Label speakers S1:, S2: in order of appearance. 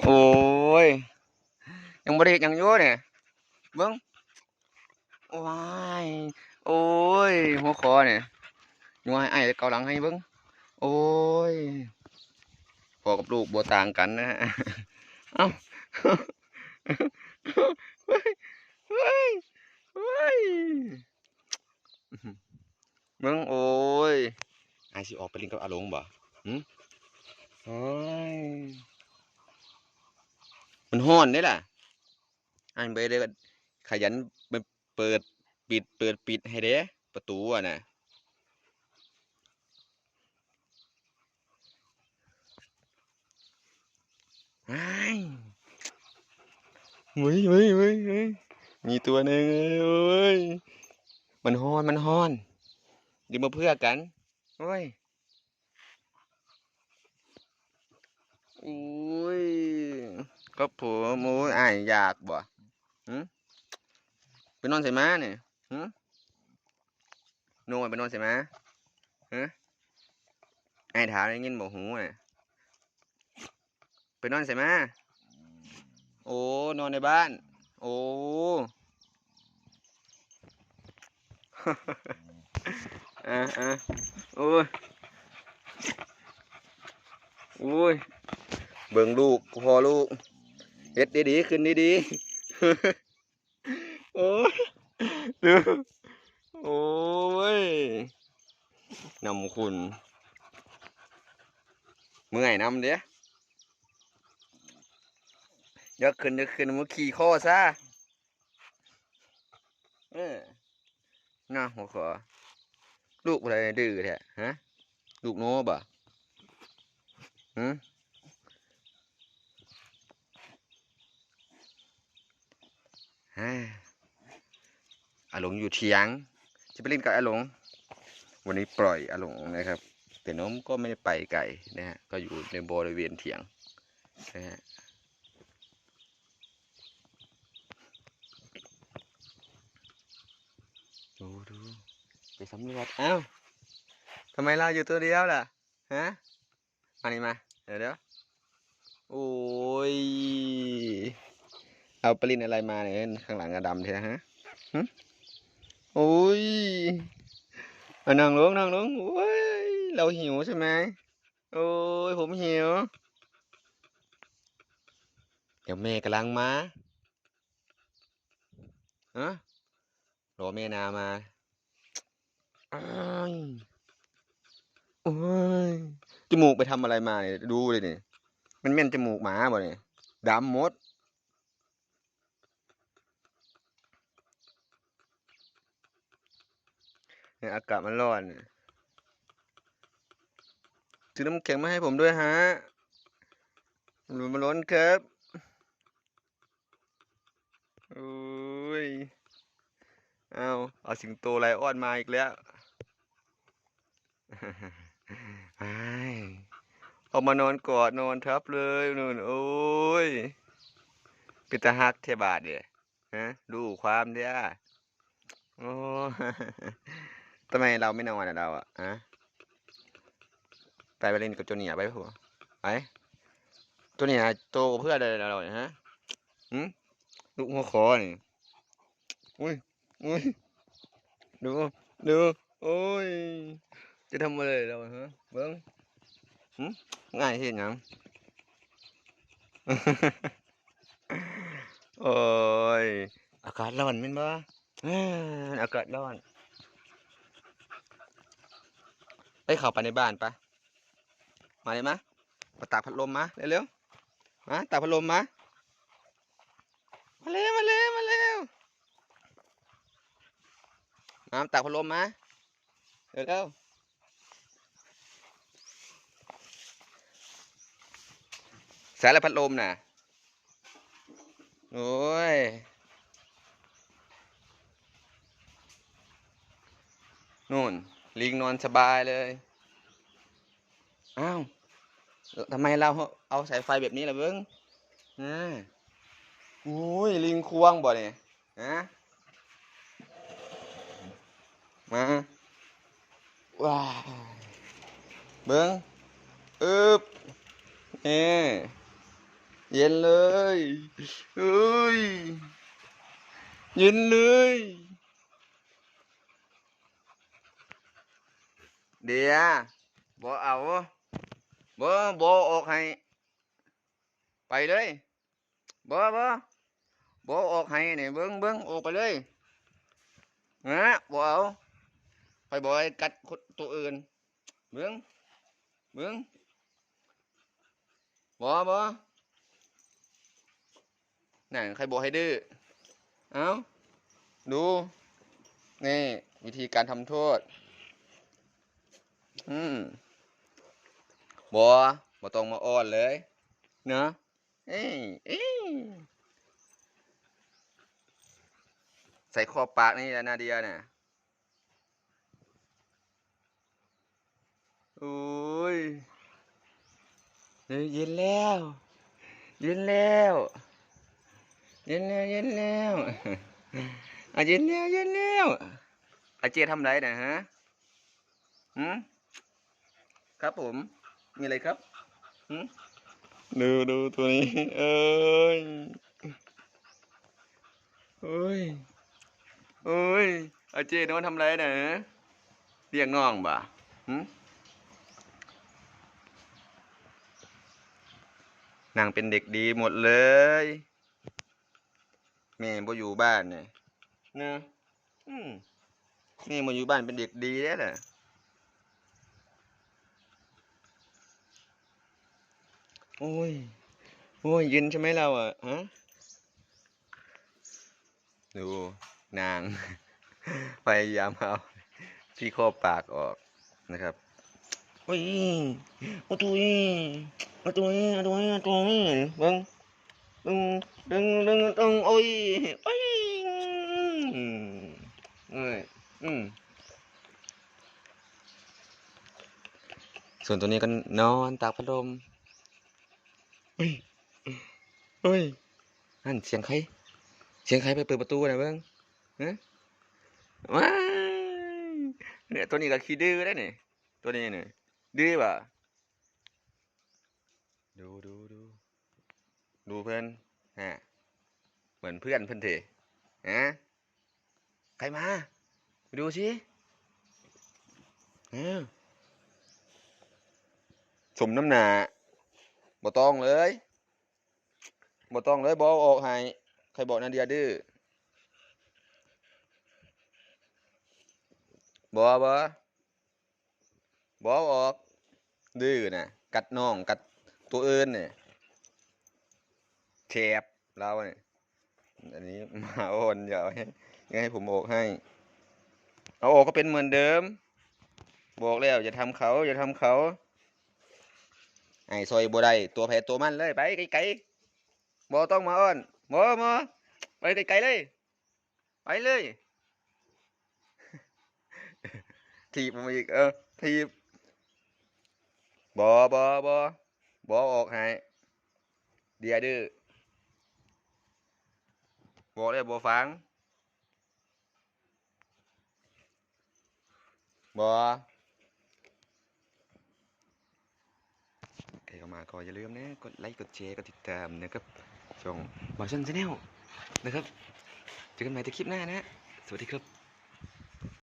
S1: โอ้ย ยังบริเฮ็ดหยังอยู่เนี่ยเบิ้งว้ายโอ้ย หัวคอเนี่ยยัวไอ้เกาหลังให้เบิ้งโอ้ยพอกับลูกบัวต่างกันนะฮะเอ้าเฮ้ยเฮ้ยเฮ้ยเบิ้งโอ้ยไอ้สิออกไปลินกับอาหลงบ่หืม มันห้อนนี่แหละอันไปเลยขยันเปิดปิด เปิดปิดให้เด้ประตูอะนะไอ้ายเฮ้ยเฮ้ยเฮ้ยเฮ้ยมีตัวหนึ่งเอ้ยมันห้อน มันห้อนดีมาเพื่อกัน โอ้ย อุ้ยก็ผมโอ้ยอ้ายอยากบ่หึไปนอนใส่ม้าเนี่ยหึโน่นไปนอนใส่ม้าฮะไอ้ายถามได้ยินบอกหูน่ะไปนอนใส่ม้าโอ้ นอนในบ้าน โอ้อะอะโอ้ยโอ้ย เบิ่งลูกพอลูกเฮ็ดดีๆขึ้นดีๆโอ้ยดูโอ้ยนำคุณเมื่อยนำเด้อยกขึ้นยกขึ้นมือขี่ข้อซะเออน่าหัวขอลูกอะไรดื้อแท้ฮะ ลูกโน้บ่หืม อ่าอา หลงอยู่เทียง จะไปเล่นกับอาหลง วันนี้ปล่อยอาหลงนะครับ แต่น้องก็ไม่ได้ไปไกลนะฮะ ก็อยู่ในบริเวณเถียงนะฮะดูดูไปสำรวจเอ้าทำไมเราอยู่ตัวเดียวล่ะ ฮะ มานี่มา เดี๋ยวเดี๋ยวโอ้ย เอาปลินอะไรมาเนี่ยข้างหลังอะดำเท่ฮะหึ โอ้ยนั่งลงนั่งลงโอ้ยเราหิวใช่ไหมโอ้ยผมหิว เดี๋ยวแม่กำลังมาฮะรอแม่นามาอ้ายโอ้ยจมูกไปทำอะไรมาเนี่ยดูเลยเนี่ยมันเม่นจมูกหมาบ่เนี่ยดำหมด เนี่ยอากาศมันร้อนเนี่ยซื้อน้ำแข็งมาให้ผมด้วยฮะมันมันร้อนครับโอ้ยเอาเอาสิงโตไลออนมาอีกแล้วไอเอามานอนกอดนอนทับเลยนู่นโอ้ยป็นตาฮักเทบาทเดียฮะดูความเดียโอ้ ทำไมเราไม่นอนอะเราอะฮะไปไปเล่นกับโจเนียไปผัวไปโจเนียโตกว่าเพื่อนเลยเราเนี่ยฮะหืมลูกหัวคอนี่อุ้ยอุ้ยดูดูโอ้ยจะทำอะไรเราฮะเบิ้งหืมง่ายเห็นยังโอ้ยอากาศร้อนแม่นบ่เอ้ออากาศร้อน ไปเข้าไปในบ้านปะมาเลยมะมาตากพัดลมมาเร็วๆมาตากพัดลมมามาเร็วมาเร็วมาเร็วน้ำตากพัดลมมาเร็วๆสายละพัดลมน่ะโอ้ยนู่นลิงนอนสบายเลย อ้าวทำไมเราเอาสายไฟแบบนี้ล่ะเบิ้งอ่าโอ้ยลิงควงบ่เนี่ยฮะมาว้าเบิ้งอึบเอเย็นเลยเอ้ยเย็นเลย เดี๋ยวบ่เอา บ่บ่ออกให้ไปเลยบ่บ่บ่ออกให้นี่เบิ่งเบิ่งออกไปเลยฮะบ่เอาไปบ่ให้กัดคนตัวอื่นเบิ่งเบิ่งบ่บ่นั่นใครบอกให้ดื้อเอาดูนี่วิธีการทำโทษ อืม บ่บ่ต้องมาอ้อนเลยเนาะเอ้ยเอ้ยใส่ขอปากนี่แหละนาเดียเนี่ยโอ้ยเย็นแล้ว เย็นแล้วเย็นแล้วเย็นแล้วอะเย็นแล้วเย็นแล้วอาเจทำไรนะฮะหืมครับผม มีอะไรครับหืมดูดูตัวนี้ เอ้ยโอ้ยโอ้ยอาเจโน้นทำไรนะเรียกน้องบ่ะหึนางเป็นเด็กดีหมดเลย แม่บ่อยู่บ้านเนี่ยนะอืมแม่มาอยู่บ้านเป็นเด็กดีแล้วแหละ โอ้ย โอ้ยเย็นใช่ไหมเราอะฮะดูนาง พยายามเอาที่ครอบปากออกนะครับโอ้ยเอาตัวนี้เอาตัวนี้เอาตัวนี้เอาตัวนี้เบิ้งดึงดึงดึงดึงโอ้ยโอ้ยอืมเอ้ยอืมส่วนตัวนี้ก็นอนตากพัดลมเฮ้ยเฮ้ยนั่นเสียงใคร เสียงใครไปเปิดประตูนะเบิ้งฮะว้าเนี่ยตัวนี้ก็ขี้ดื้อได้นี่ตัวนี้เนี่ยดื้อป่ะดูดูดูดูเพื่อนฮะเหมือนเพื่อนเพื่อนเถอะฮะใครมาไปดูสิเออสมน้ำหนา บ่ต้องเลยบ่ต้องเลยบ่อาออกให้ใครบอกนาเดียดื้อบ่บ่บ่อาออก ดื้อน่ะ กัดน้องกัดตัวอื่นเนี่ยแคบเราเนี่ยอันนี้มาอ่อนอย่าเอาให้ย่าให้ผมออกให้ เอาออกก็เป็นเหมือนเดิม บอกแล้วอย่าทำเขาอย่าทำเขา ไอ้ซอยบ่ได้ตัวแพ้ตัวมันเลยไปไกลๆบ่ต้องมาอ้อนบ่มาไปไกลๆเลย ไปเลยถีบผมอีกเออถีบบ่บ่บ่บ่ออกให้เดียดื้อบอกเลยบ่ฟังบ่ ใครเข้า มาก็อย่าลืมนะกดไลค์กดแชร์กดติดตามนะครับช่องบอชันชาแนลนะครับเจอกันใหม่ในคลิปหน้านะ สวัสดีครับ